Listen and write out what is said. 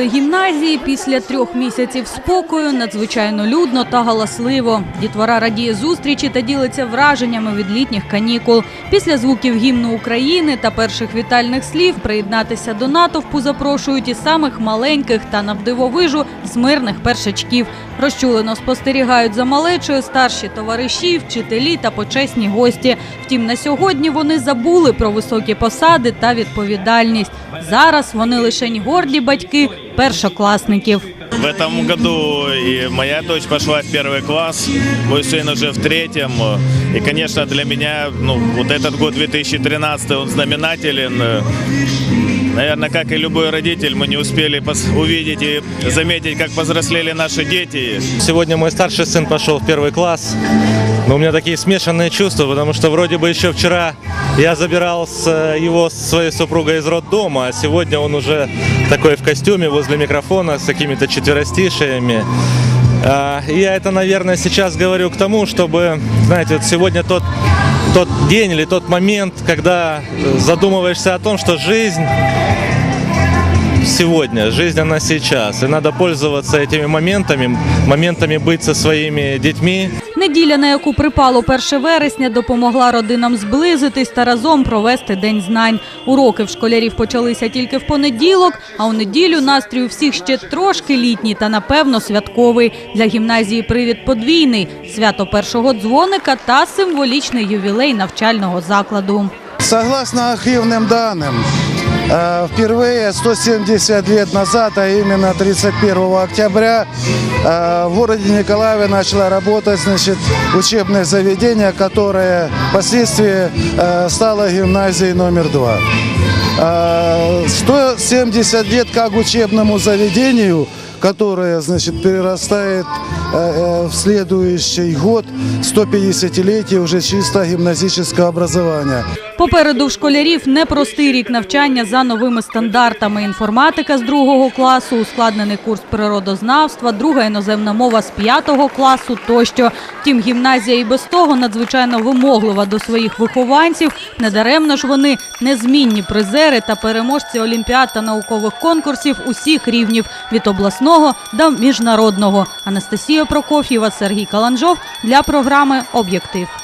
Гімназії після трьох місяців спокою надзвичайно людно та галасливо. Дітвора радіє зустрічі та ділиться враженнями від літніх канікул. Після звуків гімну України та перших вітальних слів приєднатися до натовпу запрошують і самих маленьких та навдивовижу з мирних першачків. Розчулено спостерігають за малечою старші товариші, вчителі та почесні гості. Втім, на сьогодні вони забули про високі посади та відповідальність. Зараз вони лише горді батьки першокласників. В этом году и моя дочь пошла в первый класс, мой сын уже в третьем. И, конечно, для меня ну, вот этот год 2013, он знаменателен. Наверное, как и любой родитель, мы не успели пос- увидеть и заметить, как повзрослели наши дети. Сегодня мой старший сын пошел в первый класс. Но у меня такие смешанные чувства, потому что вроде бы еще вчера я забирал с, э, его с своей супругой из роддома, а сегодня он уже такой в костюме возле микрофона с какими-то четверостишиями. А, и Я это, наверное, сейчас говорю к тому, чтобы, знаете, вот сегодня тот, тот день или тот момент, когда э, задумываешься о том, что жизнь сегодня, жизнь она сейчас. И надо пользоваться этими моментами, моментами быть со своими детьми. Неділя, на яку припало 1 вересня, допомогла родинам зблизитись та разом провести день знань. Уроки в школярів почалися тільки в понеділок, а у неділю настрій у всіх ще трошки літній та напевно святковий. Для гімназії привід подвійний свято першого дзвоника та символічний ювілей навчального закладу. Согласно архивным данным, э, впервые 170 лет назад, а именно 31 октября, э, в городе Николаеве начало работать значит, учебное заведение, которое впоследствии э, стало гимназией номер два. Э, 170 лет как учебному заведению, которое значит, перерастает э, э, в следующий год 150-летие уже чисто гимназического образования. Попереду в школярів непростий рік навчання за новими стандартами. Інформатика з другого класу, ускладнений курс природознавства, друга іноземна мова з п'ятого класу тощо. Втім, гімназія і без того надзвичайно вимоглива до своїх вихованців. Недаремно ж вони незмінні призери та переможці олімпіад та наукових конкурсів усіх рівнів від обласного до міжнародного. Анастасія Прокоф'єва, Сергій Каланжов для програми Об'єктив.